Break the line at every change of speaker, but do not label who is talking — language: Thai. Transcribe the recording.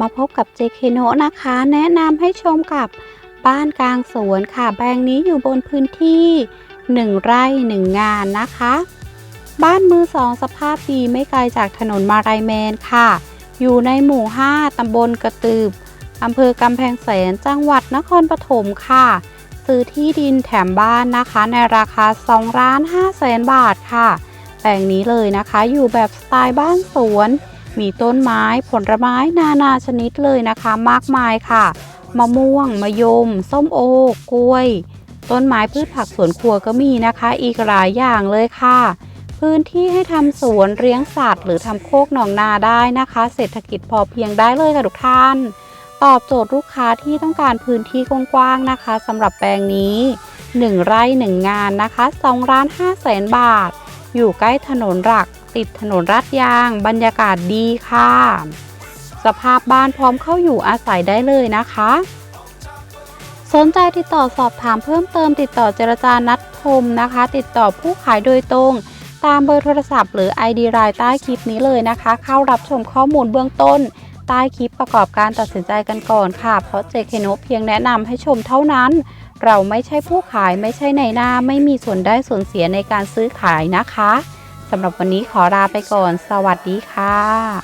มาพบกับเจเคโนนะคะ แนะนำให้ชมกับบ้านกลางสวนค่ะ แปลงนี้อยู่บนพื้นที่ 1 ไร่ 1 งานนะคะ บ้านมือสองสภาพดีไม่ไกลจากถนนมาลายแมนค่ะ อยู่ในหมู่ 5 ตำบลกระตืบอำเภอกำแพงแสนจังหวัดนครปฐมค่ะ ซื้อที่ดินแถมบ้านนะคะ ในราคา2ล้าน5แสนบาทค่ะ แปลงนี้เลยนะคะ อยู่แบบสไตล์บ้านสวน มีต้นไม้ผลไม้นานาชนิดเลยนะคะ มากมายค่ะ มะม่วง มะยม ส้มโอกล้วย ต้นไม้พืชผักสวนครัวก็มีนะคะ อีกหลายอย่างเลยค่ะ พื้นที่ให้ทำสวนเลี้ยงสัตว์ หรือทำโคกหนองนาได้นะคะ เศรษฐกิจพอเพียงได้เลยค่ะทุกท่าน ตอบโจทย์ลูกค้าที่ต้องการพื้นที่กว้างๆนะคะสำหรับแปลงนี้ 1 ไร่ 1 งานนะคะ2ล้าน5แสนบาท อยู่ใกล้ถนนหลัก ติดถนนรัดยาง บรรยากาศดีค่ะ สภาพบ้านพร้อมเข้าอยู่อาศัยได้เลยนะคะ สนใจติดต่อสอบถามเพิ่มเติมติดต่อเจรจานัดชมนะคะ ติดต่อผู้ขายโดยตรง ตามเบอร์โทรศัพท์ หรือ ID รายใต้คลิปนี้เลยนะคะ เข้ารับชมข้อมูลเบื้องต้น ใต้คลิปประกอบการตัดสินใจกันก่อนค่ะ เพราะเจเคโนเพียงแนะนำให้ชมเท่านั้น เราไม่ใช่ผู้ขายไม่ใช่ในหน้าไม่มีส่วนได้ส่วนเสียในการซื้อขายนะคะสำหรับวันนี้ขอลาไปก่อน สวัสดีค่ะ